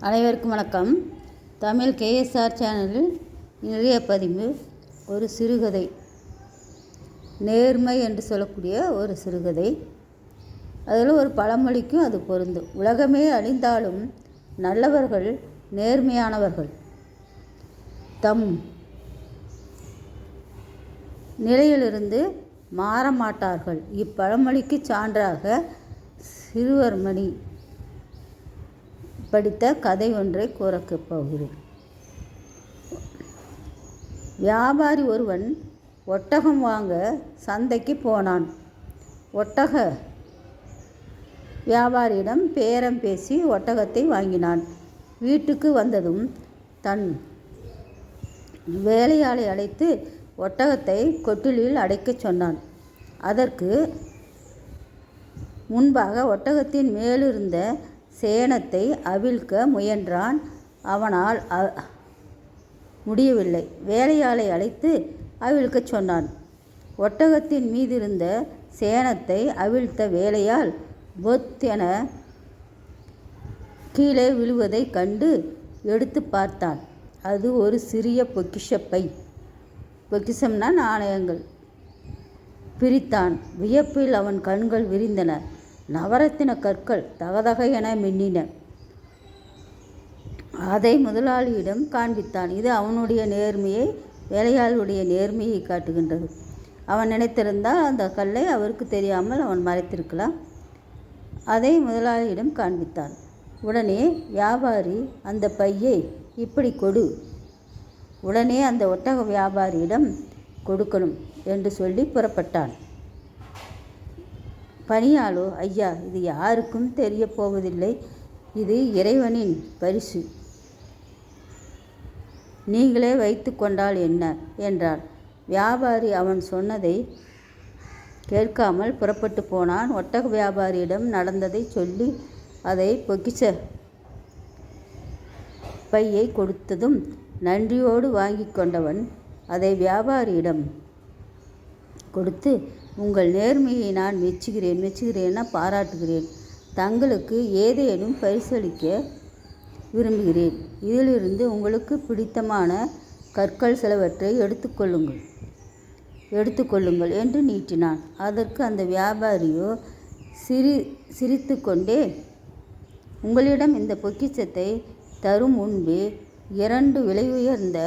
அனைவருக்கும் வணக்கம். தமிழ் கேஎஸ்ஆர் சேனலில் நிறைய பதிவு ஒரு சிறுகதை. நேர்மை என்று சொல்லக்கூடிய ஒரு சிறுகதை. அதில் ஒரு பழமொழிக்கும் அது பொருந்தும். உலகமே அழிந்தாலும் நல்லவர்கள் நேர்மையானவர்கள். தம் நிலையிலிருந்து மாற மாட்டார்கள். இப்பழமொழிக்கு சான்றாக சிறுவர்மணி. படித்த கதை ஒன்றை கூறக்கப் போகிறேன். வியாபாரி ஒருவன் ஒட்டகம் வாங்க சந்தைக்கு போனான். ஒட்டக வியாபாரியிடம் பேரம் பேசி ஒட்டகத்தை வாங்கினான். வீட்டுக்கு வந்ததும் தன் வேலையாளை அழைத்து ஒட்டகத்தை கொட்டிலில் அடைக்கச் சொன்னான். அதற்கு முன்பாக ஒட்டகத்தின் மேலிருந்த சேணத்தை அவிழ்க்க முயன்றான். அவனால் முடியவில்லை. வேலையாளை அழைத்து அவிழ்க்கச் சொன்னான். ஒட்டகத்தின் மீதிருந்த சேணத்தை அவிழ்த்த வேலையால் பொத் என கீழே விழுவதைக் கண்டு எடுத்து பார்த்தான். அது ஒரு சிறிய பொக்கிஷப்பை. பொக்கிஷம்னா நாணயங்கள். பிரித்தான். வியப்பில் அவன் கண்கள் விரிந்தன. நவரத்தின கற்கள் தகதக என மின்னின. அதை முதலாளியிடம் காண்பித்தான். இது அவனுடைய நேர்மையை வேலையாளுடைய நேர்மையை காட்டுகின்றது. அவன் நினைத்திருந்தால் அந்த கல்லை அவருக்கு தெரியாமல் அவன் மறைத்திருக்கலாம். அதை முதலாளியிடம் காண்பித்தான். உடனே வியாபாரி அந்த பையை இப்படி கொடு. உடனே அந்த ஒட்டக வியாபாரியிடம் கொடுக்கணும் என்று சொல்லி புறப்பட்டான். பணியாளோ? ஐயா இது யாருக்கும் தெரிய போவதில்லை. இது இறைவனின் பரிசு. நீங்களே வைத்து கொண்டால் என்ன? என்றார் வியாபாரி அவன் சொன்னதை கேட்காமல் புறப்பட்டு போனான். ஒட்டக வியாபாரியிடம் நடந்ததை சொல்லி அதை பொக்கிச்ச பையை கொடுத்ததும் நன்றியோடு வாங்கி கொண்டவன் அதை வியாபாரியிடம் கொடுத்து உங்கள் நேர்மையை நான் மெச்சுகிறேன். மெச்சுகிறேன்னா பாராட்டுகிறேன். தங்களுக்கு ஏதேனும் பரிசளிக்க விரும்புகிறேன். இதிலிருந்து உங்களுக்கு பிடித்தமான கற்கள் சிலவற்றை எடுத்துக்கொள்ளுங்கள் எடுத்துக்கொள்ளுங்கள் என்று நீட்டினான். அதற்கு அந்த வியாபாரியோ சிரி சிரித்து கொண்டே உங்களிடம் இந்த பொக்கிச்சத்தை தரும் முன்பே இரண்டு விலை உயர்ந்த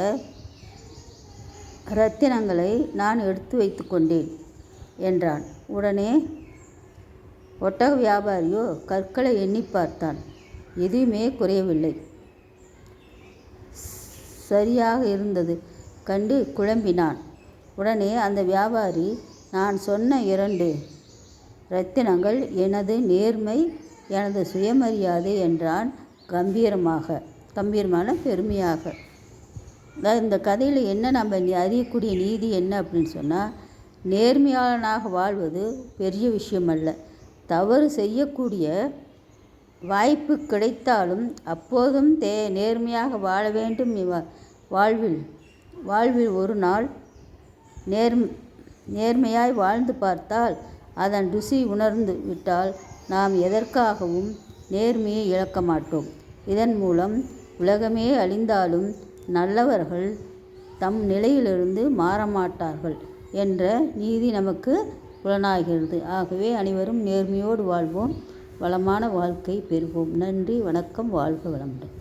ரத்தினங்களை நான் எடுத்து வைத்து கொண்டேன். என்றான். உடனே ஒட்டக வியாபாரியோ கற்களை எண்ணி பார்த்தான். எதுவுமே குறையவில்லை. சரியாக இருந்தது கண்டு குழம்பினான். உடனே அந்த வியாபாரி நான் சொன்ன இரண்டு ரத்தினங்கள் எனது நேர்மை எனது சுயமரியாதை என்றான் கம்பீரமாக கம்பீரமான பெருமையாக. இந்த கதையில் என்ன நம்ம அறியக்கூடிய நீதி என்ன அப்படின்னு சொன்னால் நேர்மையாளனாக வாழ்வது பெரிய விஷயம் அல்ல தவறு செய்யக்கூடிய வாய்ப்பு கிடைத்தாலும் அப்போதும் தே நேர்மையாக வாழ வேண்டும் வாழ்வில். வாழ்வில் ஒரு நாள் நேர் நேர்மையாய் வாழ்ந்து பார்த்தால் அதன் ருசி உணர்ந்து விட்டால் நாம் எதற்காகவும் நேர்மையை இழக்க மாட்டோம். இதன் மூலம் உலகமே அழிந்தாலும் நல்லவர்கள் தம் நிலையிலிருந்து மாறமாட்டார்கள் என்ற நீதி நமக்கு புலனாகிறது. ஆகவே அனைவரும் நேர்மையோடு வாழ்வோம். வளமான வாழ்க்கை பெறுவோம். நன்றி வணக்கம் வாழ்க வளமுடன்.